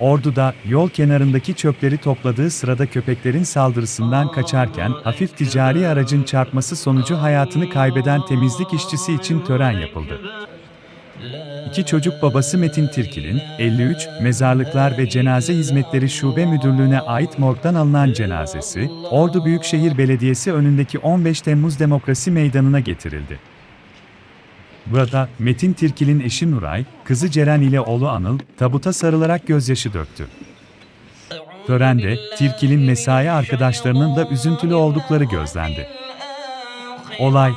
Ordu'da yol kenarındaki çöpleri topladığı sırada köpeklerin saldırısından kaçarken hafif ticari aracın çarpması sonucu hayatını kaybeden temizlik işçisi için tören yapıldı. İki çocuk babası Metin Tirkil'in, 53, Mezarlıklar ve Cenaze Hizmetleri Şube Müdürlüğü'ne ait morgdan alınan cenazesi, Ordu Büyükşehir Belediyesi önündeki 15 Temmuz Demokrasi Meydanı'na getirildi. Burada Metin Tirkil'in eşi Nuray, kızı Ceren ile oğlu Anıl, tabuta sarılarak gözyaşı döktü. Törende, Tirkil'in mesai arkadaşlarının da üzüntülü oldukları gözlendi. Olay,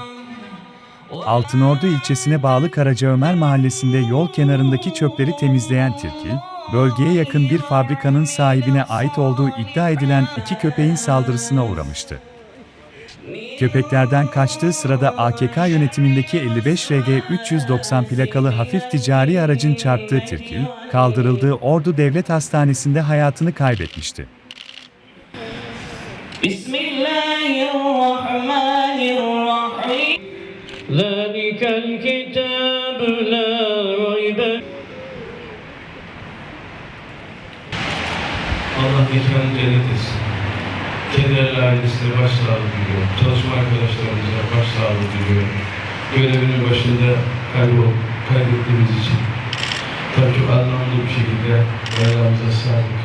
Altınordu ilçesine bağlı Karacaömer mahallesinde yol kenarındaki çöpleri temizleyen Tirkil, bölgeye yakın bir fabrikanın sahibine ait olduğu iddia edilen iki köpeğin saldırısına uğramıştı. Köpeklerden kaçtığı sırada AKK yönetimindeki 55 RG 390 plakalı hafif ticari aracın çarptığı tirkil, kaldırıldığı Ordu Devlet Hastanesi'nde hayatını kaybetmişti. Bismillahirrahmanirrahim. Allah geçen cennet. Kederli ailesine başsağlığı diliyorum. Çalışma arkadaşlarımıza başsağlığı diliyorum. Görevinin başında kaybol, kaybettiğimiz için tabii çok anlamlı bir şekilde bayrağımıza sağlık.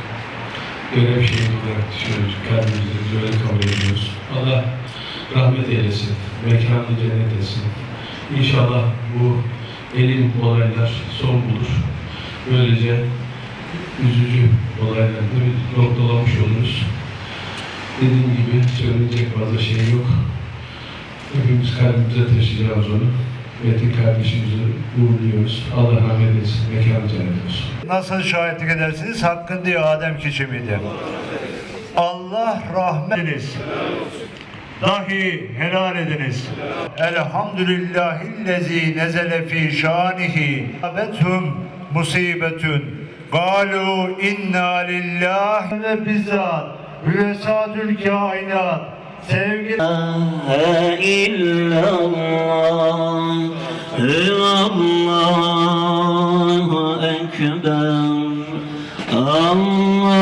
Görev şehidi olarak düşüyoruz. Kalbimizde biz öyle kabul ediyoruz. Allah rahmet eylesin. Mekanı cennet etsin. İnşallah bu elin olaylar son bulur. Böylece üzücü olaylarda noktalamış oluruz. Dediğim gibi söyleyecek fazla şey yok. Hepimiz kalbimize taşıyacağız onu. Metin kardeşimizi uğurluyoruz. Allah rahmet etsin, mekanı cennet olsun. Nasıl şahitlik edersiniz? Hakkın diye Adem kişi miydi? Allah rahmetiniz. Dahi helal ediniz. Elhamdülillahillezî nezele fî şânihi. Bethum musibetün. Galu inna lillahi ve bizzat. Rüesadül kainat sevgi illallah Allahu ekber. Allah